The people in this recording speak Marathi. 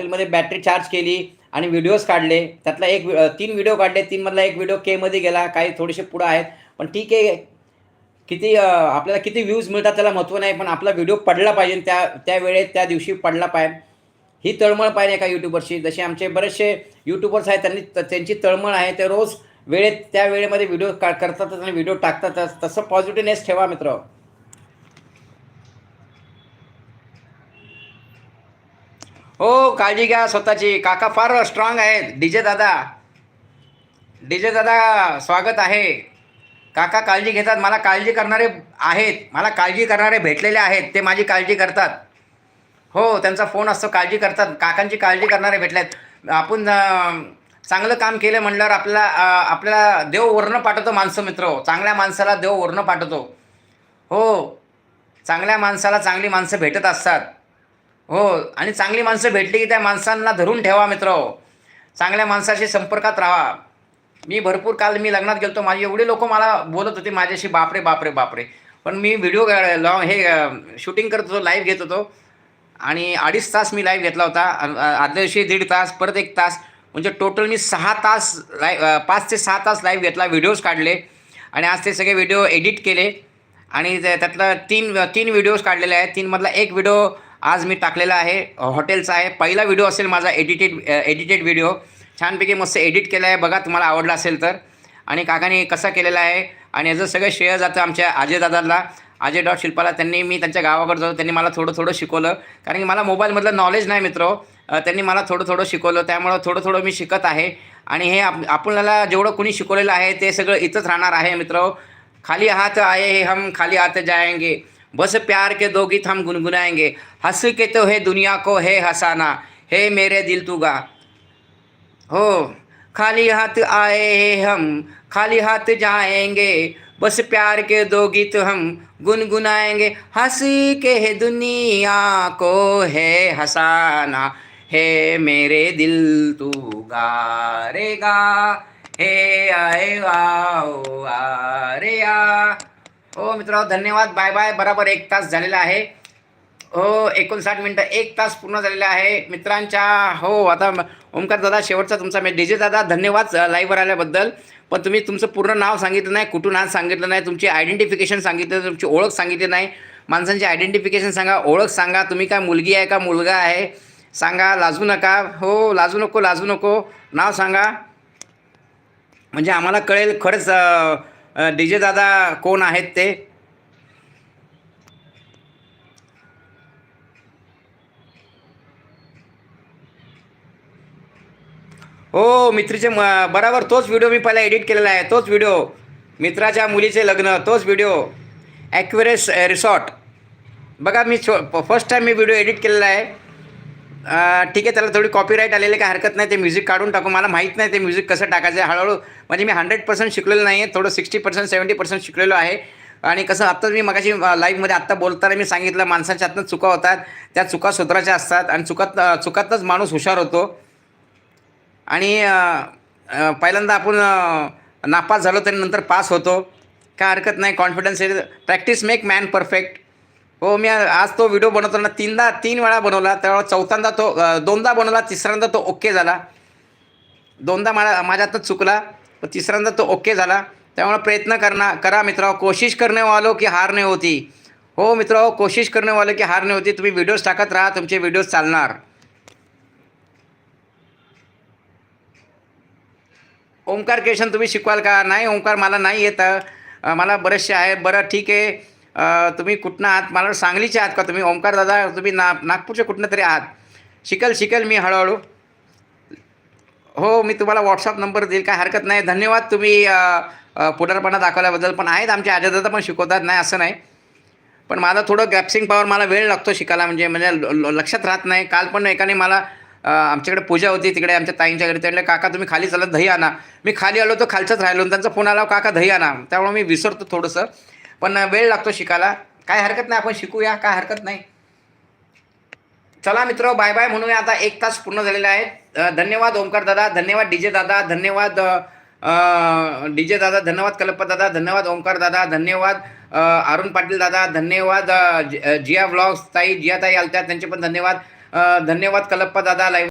हॉटेलमध्ये बॅटरी चार्ज केली आणि व्हिडिओज काढले. त्यातला एक तीन व्हिडिओ काढले. तीनमधला एक व्हिडिओ केमध्ये गेला. काही थोडेसे पुढं आहेत. पण ठीक आहे. किती आपल्याला किती व्ह्यूज मिळतात त्याला महत्त्व नाही. पण आपला व्हिडिओ पडला पाहिजे त्या त्या वेळेत त्या दिवशी पडला पाहिजे. ही तळमळ पाहिजे एका यूट्यूबरची जसे आमचे बरेचसे यूट्यूबर्स आहेत त्यांनी त- त्यांची तळमळ आहे. ते रोज वेळेत त्या वेळेमध्ये व्हिडिओ का करतातच आणि व्हिडिओ टाकतातच. तसं पॉझिटिव्हनेस ठेवा मित्र. हो काळजी घ्या स्वतःची. काका फार स्ट्रॉंग आहेत. डीजे दादा. डीजे दादा स्वागत आहे. काका काळजी घेतात. मला काळजी करणारे आहेत. मला काळजी करणारे भेटलेले आहेत. ते माझी काळजी करतात. हो त्यांचा फोन असतो. काळजी करतात. काकांची काळजी करणारे भेटले आहेत आपण चांगलं काम केलं म्हणल्यावर आपला आपल्याला देव वर्ण पाठवतो माणसं मित्र. चांगल्या माणसाला देव वर्ण पाठवतो. हो चांगल्या माणसाला चांगली माणसं भेटत असतात. हो आणि चांगली माणसं भेटली की त्या माणसांना धरून ठेवा मित्र. चांगल्या माणसाशी संपर्कात राहा. मी भरपूर काल मी लग्नात गेलो माझे एवढे लोक मला बोलत होते माझ्याशी बापरे बापरे बापरे. पण मी व्हिडिओ लॉंग हे शूटिंग करत होतो लाईव्ह घेत होतो. आणि अडीच तास मी लाईव्ह घेतला होता आदल्या दिवशी दीड तास परत एक तास. म्हणजे टोटल मी सहा तास लाय पाच ते सहा तास लाईव्ह घेतला व्हिडिओज काढले. आणि आज ते सगळे व्हिडिओ एडिट केले. आणि त्या- त्यातलं तीन तीन व्हिडिओज काढलेले आहेत. तीनमधला एक व्हिडिओ आज मी टाकलेला आहे हॉटेलचा आहे. पहिला व्हिडिओ असेल माझा एडिटेड एडिटेड व्हिडिओ छानपैकी मस्त एडिट केला आहे. बघा तुम्हाला आवडला असेल तर. आणि काकाने कसा केलेला आहे आणि याचं सगळं श्रेय जातं आमच्या अजय दादाला अजय डॉट शिल्पाला त्यांनी मी त्यांच्या गावाकडे जातो त्यांनी मला थोडं थोडं शिकवलं. कारण की मला मोबाईलमधलं नॉलेज नाही मित्र. त्यांनी मला थोडं थोडं शिकवलं. त्यामुळं थोडं थोडं मी शिकत आहे. आणि हे आप आपल्याला जेवढं कुणी शिकवलेलं आहे ते सगळं इथंच राहणार आहे मित्र. खाली हात आहे हे हम खाली हात जायंगे. बस प्यार के दो गीत हम गुनगुनाएँगे। हंस के तो है दुनिया को, है हंसाना। हे मेरे दिल तू गा हो, खाली हाथ आए हैं हम, खाली हाथ जाएँगे। बस प्यार के दो गीत हम गुनगुनाएँगे। हंस के है दुनिया को, है हंसाना। हे मेरे दिल तू गा रे गा, हे आए वाओ आ, रे आ। हो मित्र धन्यवाद. Bye bye. बरोबर एक तास झालेला आहे. हो एकोणसाठ मिनटं एक तास पूर्ण झालेला आहे. मित्रांच्या हो आता म- ओमकार दादा शेवटचा तुमचा मी डी जे दादा धन्यवाद लाईव्हवर आल्याबद्दल. पण तुम्ही तुमचं पूर्ण नाव सांगितलं नाही कुठून आज सांगितलं नाही तुमची आयडेंटिफिकेशन सांगितलं तुमची ओळख सांगितली नाही. माणसांची आयडेंटिफिकेशन सांगा ओळख सांगा. तुम्ही काय मुलगी आहे का मुलगा आहे? सांगा लाजू नका. हो लाजू नको लाजू नको. नाव सांगा. म्हणजे आम्हाला कळेल खरंच डी जे दादा कोण आहेत ते? हो मित्रीचे बरोबर तोच व्हिडिओ मी पहिला एडिट केलेला आहे. तोच व्हिडिओ मित्राच्या मुलीचे लग्न तोच व्हिडिओ ॲक्युरेस रिसॉर्ट बघा मी फर्स्ट टाईम मी व्हिडिओ एडिट केलेला आहे. ठीक आहे त्याला थोडी कॉपीराईट आलेले काय हरकत नाही ते म्युझिक काढून टाकू. मला माहीत नाही ते म्युझिक कसं टाकायचं आहे. हळूहळू म्हणजे मी हंड्रेड पर्सेंट शिकलेलं नाही आहे थोडं सिक्स्टी पर्सेंट सेवन्टी पर्सेंट शिकलेलो आहे. आणि कसं आत्ताच मी मगाशी लाईव्हमध्ये आत्ता बोलताना मी सांगितलं माणसाच्या हातनं चुका होतात. त्या चुका सुधारायच्या असतात. आणि चुकात चुकातच माणूस हुशार होतो. आणि पहिल्यांदा आपण नापास झालो तरी नंतर पास होतो. काय हरकत नाही confidence practice make man perfect हो मी आज तो व्हिडिओ बनवताना तीनदा तीन वेळा बनवला. त्यावेळा चौथ्यांदा तो दोनदा बनवला तिसऱ्यांदा तो ओके झाला. दोनदा मला माझ्या हातात चुकला पण तिसऱ्यांदा तो ओके झाला. त्यामुळे प्रयत्न करणार करा मित्र कोशिश करणे वालो की हार नाही होती. हो मित्र कोशिश करणे वालो की हार नाही होती. तुम्ही व्हिडिओज टाकत राहा तुमचे व्हिडिओज चालणार. ओंकार केशन तुम्ही शिकवाल का? नाही ओंकार मला नाही येतं. मला बरेचसे आहे बरं ठीक आहे. तुम्ही कुठनं आहात? मला सांगलीचे आहात का तुम्ही? ओमकार दादा तुम्ही ना नागपूरचे कुठनं तरी आहात? शिकल शिकल मी हळूहळू. हो मी तुम्हाला व्हॉट्सअप नंबर देईल काय हरकत नाही. धन्यवाद तुम्ही पुढारपणा दाखवल्याबद्दल. पण आहेत आमचे आजदादा पण शिकवतात नाही असं नाही. पण माझा थोडं ग्रॅप्सिंग पॉवर मला वेळ लागतो शिकायला म्हणजे म्हणजे ल- लक्षात राहत नाही. काल पण एकाने मला आमच्याकडे पूजा होती तिकडे आमच्या ताईंच्या घरी. त्यांना काका तुम्ही खाली चालत दही आणा. मी खाली आलो तर खालचंच राहिलो. त्यांचा फोन आला काका दही आणा. त्यामुळे मी विसरतो थोडंसं. पण वेळ लागतो शिकायला. काय हरकत नाही आपण शिकूया काय हरकत नाही. चला मित्र बाय बाय म्हणूया. आता एक तास पूर्ण झालेला आहे धन्यवाद ओमकार दादा धन्यवाद डीजे दादा धन्यवाद डीजे दादा धन्यवाद कल्प दादा धन्यवाद ओमकार दादा धन्यवाद अरुण पाटील दादा धन्यवाद जिया ब्लॉग्स ताई जिया ताई आलत्या त्यांचे पण धन्यवाद. धन्यवाद कल्प दादा लाईव्ह